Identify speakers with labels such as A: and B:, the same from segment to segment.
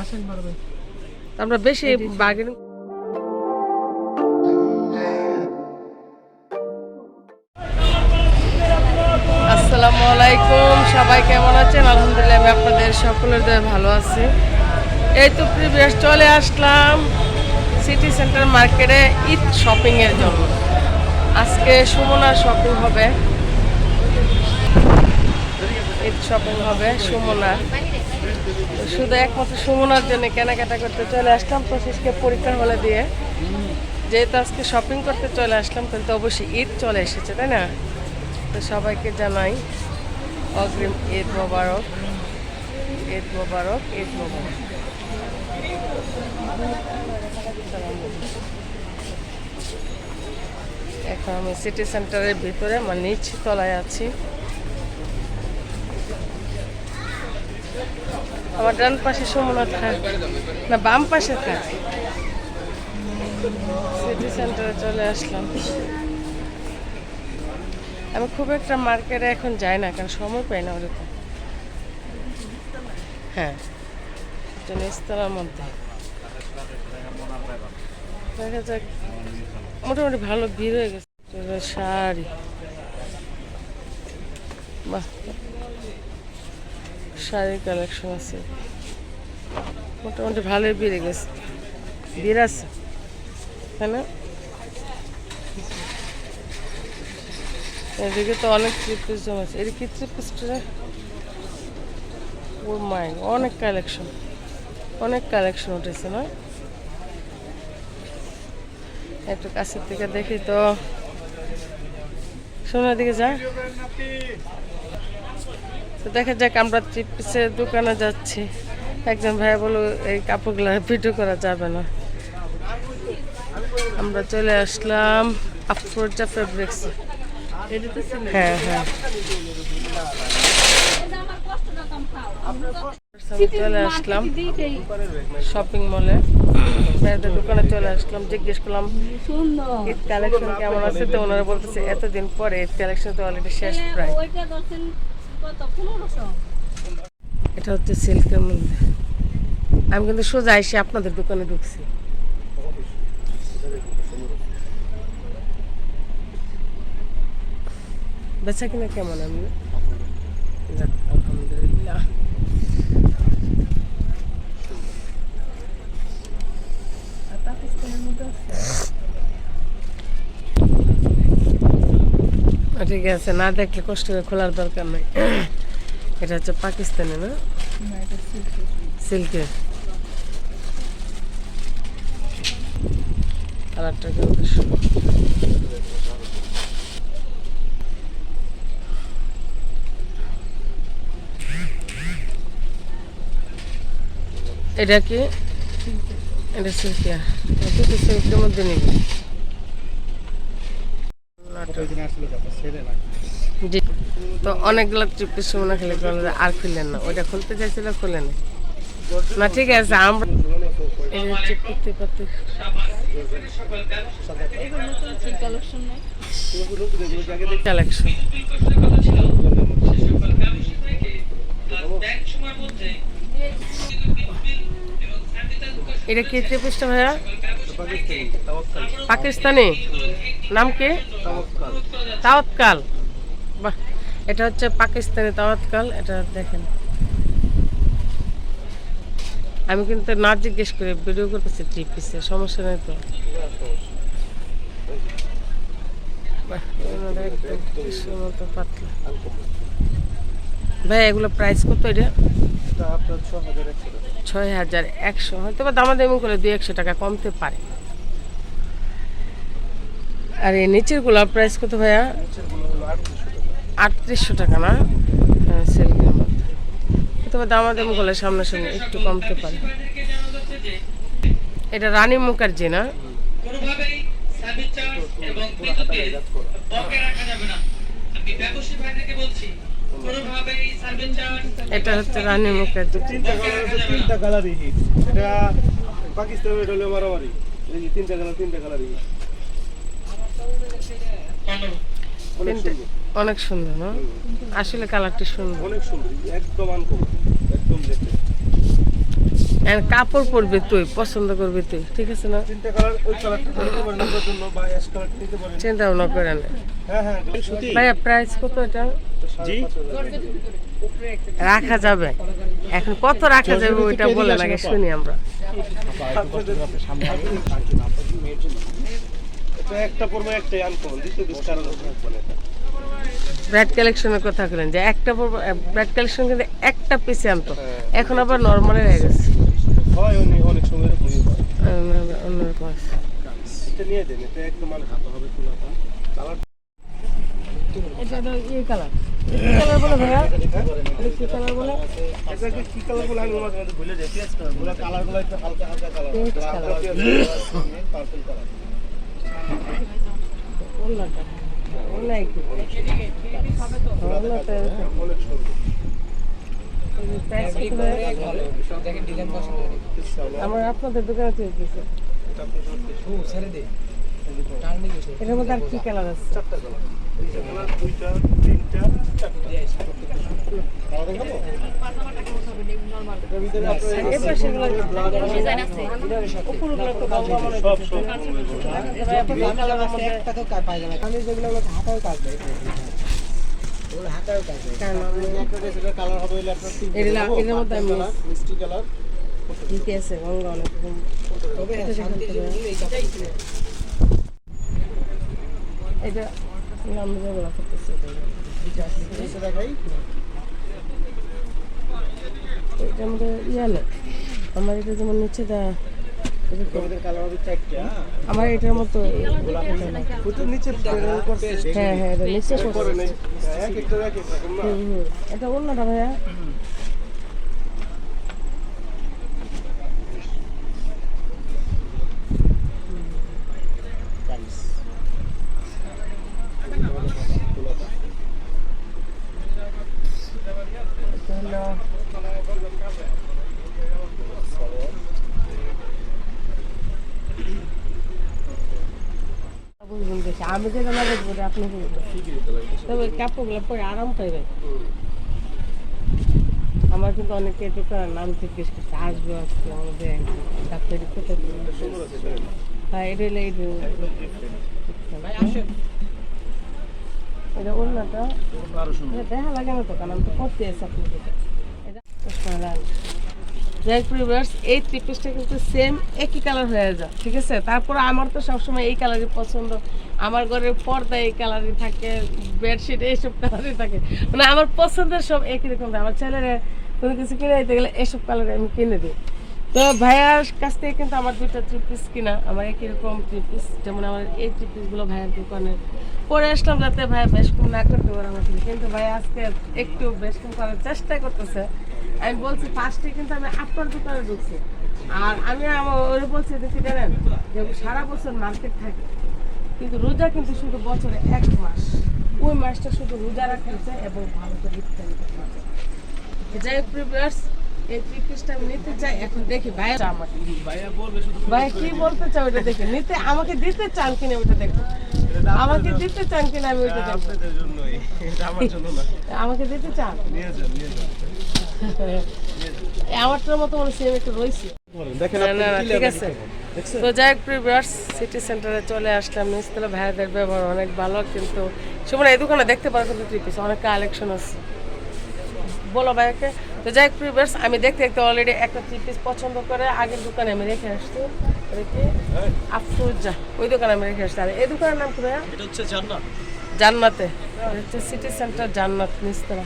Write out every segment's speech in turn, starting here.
A: আসেন
B: আমরা বেশি বার্গেনিং আসসালামু আলাইকুম সবাই কেমন আছেন? আলহামদুলিল্লাহ আমি আপনাদের সকলের দয়ে ভালো আছি। এই তো প্রিভিয়াস চলে আসলাম সিটি সেন্টার মার্কেটে ঈদ শপিংয়ের জন্য। আজকে সুমনার শপিং হবে। ঈদ শপিং হবে সুমনার তো শুধু একমাত্র সুমনার জন্য কেনাকাটা করতে চলে আসলাম, প্রসেসকে পরীক্ষার হলে দিয়ে। যেহেতু আজকে শপিং করতে চলে আসলাম কিন্তু অবশ্যই ঈদ চলে এসেছে, তাই না? তো সবাইকে জানাই অগ্রিম ঈদ মোবারক ঈদ মোবারক ঈদ মোবারক। এখন আমি সিটি সেন্টারের ভিতরে মানে নিচ তলায় আছি। আমার ডান পাশে সমনা থাক, না বাম পাশে থাক। সিটি সেন্টারে চলে আসলাম। আমি খুব একটা মার্কেটে এখন যাই না, কারণ সময় পাই না ওরকম। হ্যাঁ এটা নিস্তলার মধ্যে। দেখা যাক, মোটামুটি ভালো ভিড় হয়ে গেছে। শাড়ি। বাহ। শাড়ির কালেকশন আছে। মোটামুটি ভালোই বেড়ে গেছে। ভিড় আছে, তাই না? এদিকে তো অনেক থ্রি পিস জমেছে। এদিকে কি থ্রি পিসটা ও মাই অনেক কালেকশন অনেক কালেকশন উঠেছে, না? একটু কাছের থেকে দেখি তো। সোনার দিকে যা। তো দেখা যাক আমরা থ্রি পিসের দোকানে যাচ্ছি। একজন ভাই বলো এই কাপড়গুলো ভিডিও করা যাবে না। আমরা চলে আসলাম আফরোজা ফেব্রিক্স হ্যাঁ হ্যাঁ। চলে আসলাম শপিং মলে ভাইদের দোকানে চলে আসলাম জিজ্ঞেস করলাম ঈদ কালেকশন কেমন আছে? তো ওনারা বলতেছে এতদিন পরে ঈদ কালেকশন তো অলরেডি শেষ প্রায়। এটা হচ্ছে সিল্কের মধ্যে আমি কিন্তু সোজা এসে আপনাদের দোকানে ঢুকছি। বেচা কিনা কেমন আমি যাক, আলহামদুলিল্লাহ আহ, ঠিক আছে না দেখলে কষ্ট করে খোলার দরকার নেই। এটা হচ্ছে পাকিস্তানি না? সিল্কের। কালারটা কিন্তু এটা কি? এটা সিল্কিয়া সিল্কের মধ্যে নিবি তো অনেকগুলো ট্রিপের সময় খেলে আর খুললেন না? ওইটা খুলতে চাইছিল খুলে না। ঠিক আছে, আমরা এটা কি ত্রিপুষ্টা ভাইয়া? পাকিস্তানি নাম কি? তাওয়াতকাল বাহ এটা হচ্ছে পাকিস্তানি তাওয়াতকাল এটা দেখেন। আমি কিন্তু না জিজ্ঞেস করে ভিডিও করতেছি থ্রি পিসে সমস্যা নেই তো। ভাই এগুলো প্রাইস কত এটা? ছয় হাজার একশো হয়তো বা দামাদামি করে দুই একশো টাকা কমতে পারে। আর এই নিচের গোলাপ প্রাইস কত ভাইয়া? আটত্রিশশো টাকা না? হ্যাঁ সিল্কের মধ্যে। হয়তো বা দামাদামি করলে সামনাসামনি একটু কমতে পারে। এটা রানী মুখার্জি না? এটা হচ্ছে রানী মুখার্জি।
C: তিনটা কালার তিনটা এটা পাকিস্তানের তিনটা কালার তিনটা কালারই হিট অনেক সুন্দর
B: না? আসলে কালারটি সুন্দর।
C: অনেক সুন্দর একদম আনকমন একদম
B: And কাপড় পরবি তুই পছন্দ করবি তুই ঠিক আছে না?
C: তিনটা কালার ওই কালারটা নিতে পারেন আপনার জন্য বা অ্যাশ কালারটা নিতে পারেন।
B: চিন্তা ভাবনা করে না
C: হ্যাঁ হ্যাঁ সুতি
B: ভাইয়া প্রাইস কত এটা?
C: জি?
B: রাখা যাবে। এখন কত রাখা যাবে ওইটা বলে আগে শুনি আমরা।
C: একটা পড়বে একটাই আনকমন দ্বিতীয় পিস কালার থাকবে
B: ব্র্যাড কালেকশনের কথা বলেন যে একটা ব্র্যাড কালেকশন কিন্তু একটা পিসে আনতো। এখন আবার নর্মালে হয়ে গেছে।
C: হয় অনেক অনেক সময় হয়।
B: অন্যরকম আছে।
C: এটা নিয়ে দেন এটা একদম মানে হাতে হবে খোলাটা কালার
B: এটা তো ইয়ে কালার কালার আমার আপনাদের দোকানে
C: সব
B: এটার মধ্যে আর কি কালার আছে?
C: চারটা কালার দুইটা তিনটা
B: আমি-
C: হবে হলো আপনার তিনটা
B: এগুলা-
C: দেখাবো।
B: এগুলোর মধ্যে এটা আমাদের ইয়ে না আমার এটা যেমন নিচে দা এটা তো-
C: আমাদের কালার হবে চারটা
B: আমার এটার মতো হ্যাঁ হ্যাঁ নিচে। এটা অন্যটা ভাইয়া এটা হলো বুঝবেন বেশি আমি যেটা না আপনি তবে কাপড়গুলো পরে আরাম পাইবেন। আমার কিন্তু অনেকে নাম আসব আজকে আমাদের ডাক্তারি। হ্যাঁ এটা এটা দেখা লাগে না আমি তো করতে এই থ্রি পিসটা কিন্তু সেম একই কালার হয়ে যায় ঠিক আছে? তারপরে আমার তো সবসময় এই কালারই পছন্দ আমার ঘরের পর্দা এই কালারই থাকে বেডশিট এইসব কালারই থাকে। মানে আমার পছন্দের সব একই রকম আমার ছেলেরা কোনো কিছু কিনে দিতে গেলে এসব কালারে আমি কিনে দিই। তো ভাইয়ার কাছ থেকে কিন্তু আমার দুইটা থ্রি পিস কিনা, আমার একই রকম থ্রি পিস যেমন আমার এই থ্রি পিসগুলো ভাইয়ার দোকানে। পরে আসলাম যাতে ভাইয়া বেশ কম না করতে পারে আমার থেকে। কিন্তু ভাইয়া আজকে একটু বেশ কম করার চেষ্টা করতেছে। আমি বলছি ফার্স্টে কিন্তু আমি আপনার দোকানে ঢুকছি। আর আমি আমার ওরে বলছি দেখি জানেন যে সারা বছর মার্কেট থাকে। কিন্তু রোজা কিন্তু শুধু বছরে এক মাস। ওই মাসটা শুধু রোজা রাখা যায় এবং ভালো করে ইফতারি করতে হয়। যাই হোক প্রিভিয়ার্স এই থ্রি পিসটা আমি নিতে চাই। এখন দেখি ভাইয়া
C: বলবে শুধু
B: ভাই কি বলতে চাও ওটা দেখে। নিতে আমাকে দিতে চান কিনা ওটা দেখো। আমাকে দিতে চান কিনা আমি ওইটা দেখো
C: আপনাদের জন্যই। এটা আমার জন্য না।
B: আমাকে দিতে চান?
C: নিয়ে যান নিয়ে যান।
B: আমারটার মতো মনে সেম একটু রয়েছে।
C: দেখেন
B: না না ঠিক আছে? তো যাই হোক প্রিভিয়ার্স সিটি সেন্টারে চলে আসলাম। নিচতলা ভাইয়াদের ব্যবহার অনেক ভালো কিন্তু সেখানে এই দোকানে দেখতে পারো কিন্তু থ্রি পিস অনেক কালেকশন আছে। বলো ভাইয়াকে। তো যাই হোক প্রিভিয়ার্স আমি দেখতে দেখতে অলরেডি একটা থ্রি পিস পছন্দ করে আগের দোকানে আমি রেখে আসছি। আফরোজা ওই দোকানে আমি রেখে আসছি। আর এই দোকানের নাম কি ভাইয়া?
C: এটা হচ্ছে জান্নাত।
B: জান্নাতে। হচ্ছে সিটি সেন্টার জান্নাত নিচতলা।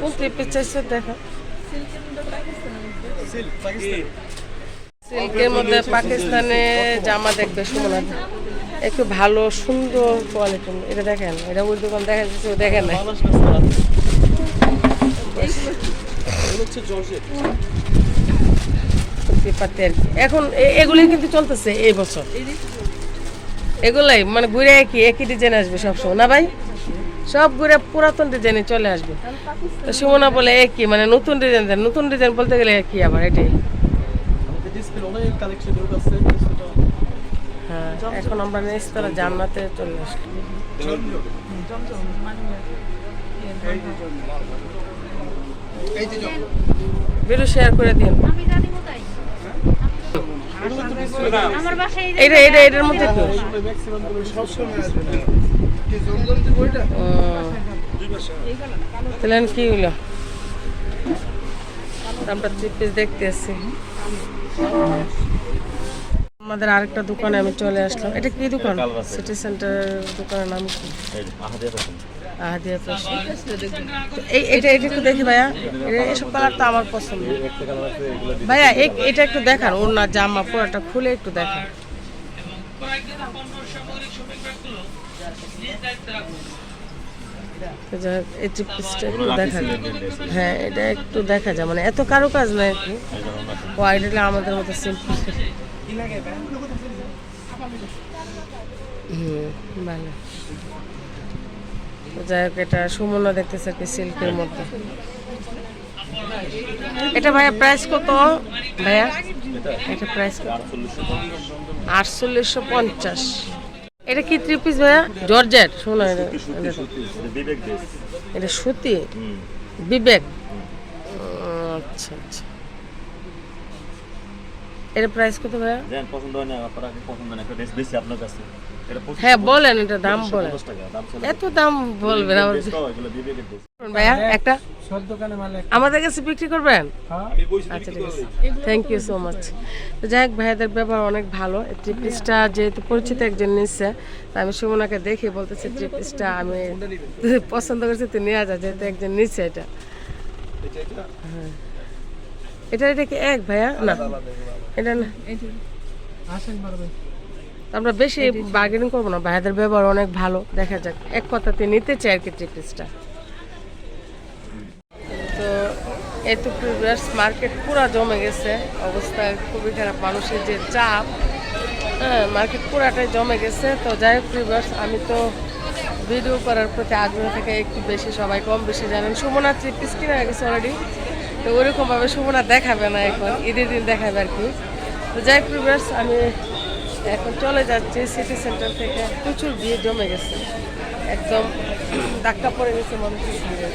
B: কোন থ্রি পিস চাইছে দেখা।
C: সিল্ক পাকিস্তানি।
B: সিল্কের মধ্যে পাকিস্তানে জামা দেখবে সুমনা একটু ভালো, সুন্দর কোয়ালিটি এটা দেখেন, এটা ওই দোকান দেখা যাচ্ছে ও দেখেন
C: এগুলো
B: এখন এ- এগুলোই কিন্তু চলতেছে এই বছর। এগুলাই মানে ঘুরে একই একই ডিজাইন আসবে সবসময়। না ভাই? সব ঘুরে পুরাতন ডিজাইনে চলে আসবে। সুমনা বলে একই মানে নতুন ডিজাইন নতুন ডিজাইন বলতে গেলে একই আবার, এটাই।
C: কালেকশন
B: হ্যাঁ এখন আমরা নিচতলা জান্নাতে চলে আসলাম। ভিডিও শেয়ার করে দিন। এটা এটা এটার মধ্যে তো।
C: কি
B: তাহলে হইল আমরা পিস দেখতে আসছি আমাদের আরেকটা দোকানে আমি চলে আসলাম। এটা কি দোকান? সিটি সেন্টার দোকানের নাম কি? এই এটা এটা একটু দেখি ভাইয়া। আমার পছন্দ। ভাইয়া এটা একটু দেখান জামা পুরোটা খুলে একটু দেখান। একটু দেখা হ্যাঁ এটা একটু দেখা যায়। মানে এত কারও কাজ নাই আর কি। ওয়াইডলে আমাদের মতো সিম্পল হুম ভালো যাই হোক এটা সুমনা দেখতেছে আর কি সিল্কের মধ্যে এটা ভাইয়া প্রাইস কত ভাইয়া? এটা প্রাইস কত? আটচল্লিশশো পঞ্চাশ। এটা কি থ্রি পিস ভাইয়া? জর্জেট শোনো এটা এটা- এটা সুতি? বিবেক। আচ্ছা আচ্ছা। এর প্রাইস কত ভাইয়া?
D: দেন পছন্দ হয় না আপনার পছন্দ না একটা ড্রেস বেশি আপনার কাছে।
B: হ্যাঁ বলেন এটা দাম বলেন। এত দাম বলবেন ভাইয়া একটা আমাদের কাছে বিক্রি করবেন? আচ্ছা ঠিক আছে। থ্যাংক ইউ সো মাচ তো যাই হোক ভাইয়াদের ব্যবহার অনেক ভালো। থ্রি পিসটা যেহেতু পরিচিত একজন নিচ্ছে তা আমি সুমনাকে দেখে বলতেছি থ্রি পিসটা আমি পছন্দ করছি তুই নেওয়া যায় যেহেতু একজন নিচ্ছে এটা।
C: এটা এটা?
B: এটা কি এক ভাইয়া? না। এটা না। আমরা বেশি বার্গেনিং করব না ভাইয়াদের ব্যবহার অনেক ভালো। দেখা যাক এক কথাতে নিতে চাই আর কি থ্রি পিসটা তো এই তো প্রিভিয়াস মার্কেট পুরা জমে গেছে। অবস্থা খুবই খারাপ। মানুষের যে চাপ হ্যাঁ মার্কেট পুরাটাই জমে গেছে। তো যাই হোক প্রিভিয়াস আমি তো ভিডিও করার প্রতি আগ্রহ থেকে একটু বেশি, সবাই কম বেশি জানেন। সুমনা থ্রি পিস কিনা হয়ে গেছে অলরেডি তো ওরকমভাবে সুমনা দেখাবে না এখন, ঈদের দিন দেখাবে আর কি। তো যাই প্রিভিয়াস আমি এখন চলে যাচ্ছি সিটি সেন্টার থেকে। প্রচুর ভিড় জমে গেছে। একদম ধাক্কা পড়ে গেছে মানুষের ভিড়ে।